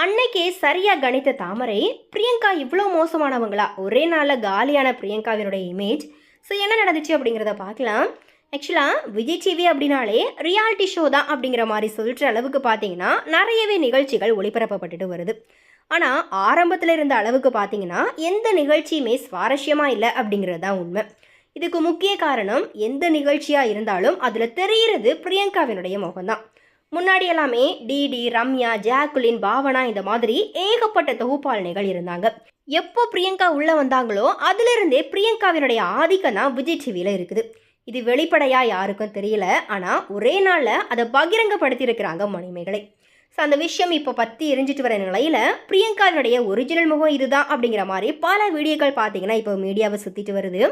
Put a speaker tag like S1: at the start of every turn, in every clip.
S1: அன்னைக்கே சரியாக கணித்த தாமரை பிரியங்கா இவ்வளோ மோசமானவங்களா? ஒரே நாளில் காலியான பிரியங்காவினுடைய இமேஜ் ஸோ என்ன நடந்துச்சு அப்படிங்கிறத பார்க்கலாம். ஆக்சுவலாக விஜய் டிவி அப்படின்னாலே ரியாலிட்டி ஷோ தான் அப்படிங்கிற மாதிரி சொல்கிற அளவுக்கு பார்த்தீங்கன்னா நிறையவே நிகழ்ச்சிகள் ஒளிபரப்பப்பட்டுட்டு வருது. ஆனால் ஆரம்பத்தில் இருந்த அளவுக்கு பார்த்தீங்கன்னா எந்த நிகழ்ச்சியுமே சுவாரஸ்யமாக இல்லை அப்படிங்கிறது தான் உண்மை. இதுக்கு முக்கிய காரணம் எந்த நிகழ்ச்சியாக இருந்தாலும் அதில் தெரிகிறது பிரியங்காவினுடைய முகம்தான். முன்னாடி எல்லாமே டிடி ரம்யா ஜாக்குலின் பாவனா இந்த மாதிரி ஏகப்பட்ட தொகுப்பாளனைகள் இருந்தாங்க. எப்போ பிரியங்கா உள்ளே வந்தாங்களோ அதுலேருந்தே பிரியங்காவினுடைய ஆதிக்கம் தான் விஜய் டிவியில் இருக்குது. இது வெளிப்படையாக யாருக்கும் தெரியல. ஆனால் ஒரே நாளில் அதை பகிரங்கப்படுத்தியிருக்கிறாங்க மணிமேகலை. ஸோ அந்த விஷயம் இப்போ பற்றி எரிஞ்சிட்டு வர நிலையில் பிரியங்காவினுடைய ஒரிஜினல் முகம் இதுதான் அப்படிங்கிற மாதிரி பல வீடியோக்கள் பார்த்தீங்கன்னா இப்போ மீடியாவை சுற்றிட்டு வருது.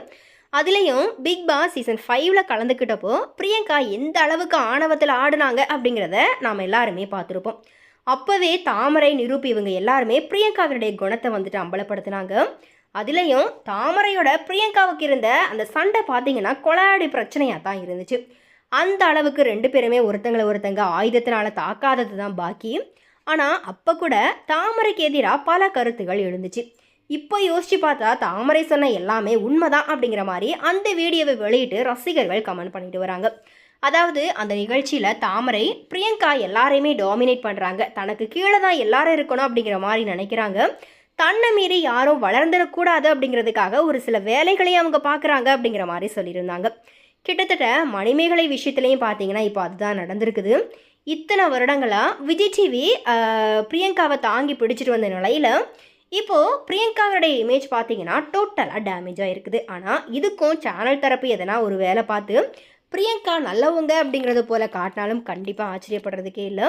S1: அதுலேயும் பிக் பாஸ் சீசன் ஃபைவ்ல கலந்துக்கிட்டப்போ பிரியங்கா எந்த அளவுக்கு ஆணவத்தில் ஆடினாங்க அப்படிங்கிறத நாம் எல்லாருமே பார்த்துருப்போம். அப்போவே தாமரை நிரூபி இவங்க எல்லாருமே பிரியங்காவினுடைய குணத்தை வந்துட்டு அம்பலப்படுத்தினாங்க. அதுலேயும் தாமரையோட பிரியங்காவுக்கு இருந்த அந்த சண்டை பார்த்தீங்கன்னா கொலையாடி பிரச்சனையாக தான் இருந்துச்சு. அந்த அளவுக்கு ரெண்டு பேருமே ஒருத்தங்களை ஒருத்தங்க ஆயுதத்தினால தாக்காதது தான் பாக்கி. ஆனால் அப்போ கூட தாமரைக்கு எதிராக பல கருத்துகள் எழுந்துச்சு. இப்போ யோசிச்சு பார்த்தா தாமரை சொன்ன எல்லாமே உண்மைதான் அப்படிங்கிற மாதிரி அந்த வீடியோவை வெளியிட்டு ரசிகர்கள் கமெண்ட் பண்ணிட்டு வராங்க. அதாவது அந்த நிகழ்ச்சியில் தாமரை பிரியங்கா எல்லாரையுமே டாமினேட் பண்ணுறாங்க தனக்கு கீழே தான் எல்லாரும் இருக்கணும் அப்படிங்கிற மாதிரி நினைக்கிறாங்க. தன்னை மீறி யாரும் வளர்ந்துடக்கூடாது அப்படிங்கிறதுக்காக ஒரு சில வேலைகளையும் அவங்க பார்க்குறாங்க அப்படிங்கிற மாதிரி சொல்லியிருந்தாங்க. கிட்டத்தட்ட மணிமேகலை விஷயத்துலையும் பார்த்தீங்கன்னா இப்போ அதுதான் நடந்திருக்குது. இத்தனை வருடங்களாக விஜய் டிவி பிரியங்காவை தாங்கி பிடிச்சிட்டு வந்த நிலையில் இப்போது பிரியங்காவுடைய இமேஜ் பார்த்தீங்கன்னா டோட்டலாக டேமேஜாக இருக்குது. ஆனால் இதுக்கும் சேனல் தரப்பு எதனா ஒரு வேலை பார்த்து பிரியங்கா நல்லவங்க அப்படிங்கிறது போல் காட்டினாலும் கண்டிப்பாக ஆச்சரியப்படுறதுக்கே இல்லை.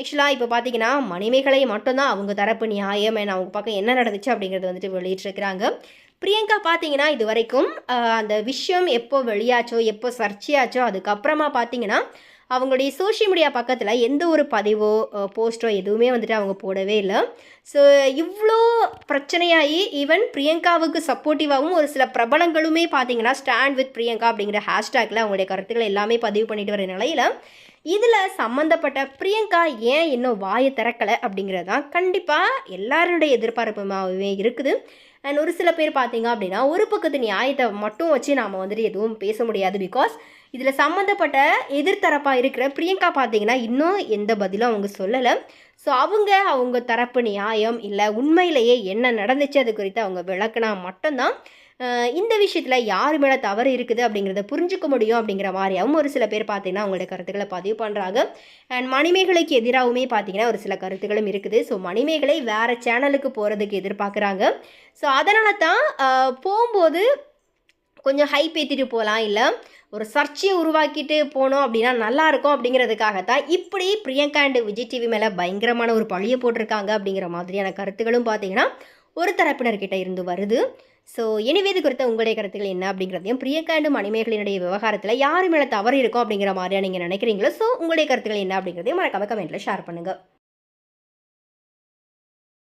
S1: ஆக்சுவலாக இப்போ பார்த்தீங்கன்னா மணிமேகலை மட்டும்தான் அவங்க தரப்பு நியாயம் என அவங்க பக்கம் என்ன நடந்துச்சு அப்படிங்கிறது வந்துட்டு வெளியிட்டிருக்கிறாங்க. பிரியங்கா பார்த்தீங்கன்னா இது வரைக்கும் அந்த விஷயம் எப்போ வெளியாச்சோ எப்போ சர்ச்சையாச்சோ அதுக்கப்புறமா பார்த்தீங்கன்னா அவங்களுடைய சோஷியல் மீடியா பக்கத்தில் எந்த ஒரு பதிவோ போஸ்ட்டோ எதுவுமே வந்துட்டு அவங்க போடவே இல்லை. ஸோ இவ்வளோ பிரச்சனையாகி ஈவன் பிரியங்காவுக்கு சப்போர்ட்டிவாகவும் ஒரு சில பிரபலங்களுமே பார்த்தீங்கன்னா ஸ்டாண்ட் வித் பிரியங்கா அப்படிங்கிற ஹேஷ்டேக்கில் அவங்களுடைய கருத்துக்களை எல்லாமே பதிவு பண்ணிட்டு வர நிலையில் இதில் சம்மந்தப்பட்ட பிரியங்கா ஏன் இன்னும் வாயை திறக்கலை அப்படிங்கிறது தான் கண்டிப்பாக எல்லாருடைய எதிர்பார்ப்புமாகவே இருக்குது. அண்ட் ஒரு சில பேர் பார்த்தீங்க அப்படின்னா ஒரு பக்கத்து நியாயத்தை மட்டும் வச்சு நாம் வந்துட்டு எதுவும் பேச முடியாது பிகாஸ் இதில் சம்மந்தப்பட்ட எதிர்த்தரப்பாக இருக்கிற பிரியங்கா பார்த்தீங்கன்னா இன்னும் எந்த பதிலும் அவங்க சொல்லலை. ஸோ அவங்க அவங்க தரப்பு நியாயம் இல்லை உண்மையிலேயே என்ன நடந்துச்சு அது குறித்து அவங்க விளக்குனா மட்டும்தான் இந்த விஷயத்தில் யார் மேலே தவறு இருக்குது அப்படிங்கிறத புரிஞ்சுக்க முடியும் அப்படிங்கிற மாதிரியாகவும் ஒரு சில பேர் பார்த்தீங்கன்னா அவங்களுடைய கருத்துக்களை பதிவு பண்ணுறாங்க அண்ட் மணிமேகலைக்கு எதிராகவுமே பார்த்தீங்கன்னா ஒரு சில கருத்துக்களும் இருக்குது. ஸோ மணிமேகலை வேறு சேனலுக்கு போகிறதுக்கு எதிர்பார்க்குறாங்க. ஸோ அதனால தான் போகும்போது கொஞ்சம் ஹைப் ஏற்றிட்டு போகலாம் இல்லை. ஒரு சர்ச்சையை உருவாக்கிட்டு போனோம் அப்படின்னா நல்லா இருக்கும் அப்படிங்கிறதுக்காக தான் இப்படி பிரியங்கா அண்ட் விஜய் டிவி மேலே பயங்கரமான ஒரு பழியை போட்டிருக்காங்க அப்படிங்கிற மாதிரியான கருத்துக்களும் பார்த்தீங்கன்னா ஒரு தரப்பினர்கிட்ட இருந்து வருது. ஸோ எனிவே இது குறித்த உங்களுடைய கருத்துக்கள் என்ன அப்படிங்கிறதையும் பிரியங்கா அண்ட் மணிமேகலினுடைய விவகாரத்தில் யார் மேலே தவறு இருக்கும் அப்படிங்கிற மாதிரியா நீங்கள் நினைக்கிறீங்களோ ஸோ உங்களுடைய கருத்துக்கள் என்ன அப்படிங்கிறதையும் மறக்காம கமெண்ட்டில் ஷேர் பண்ணுங்கள்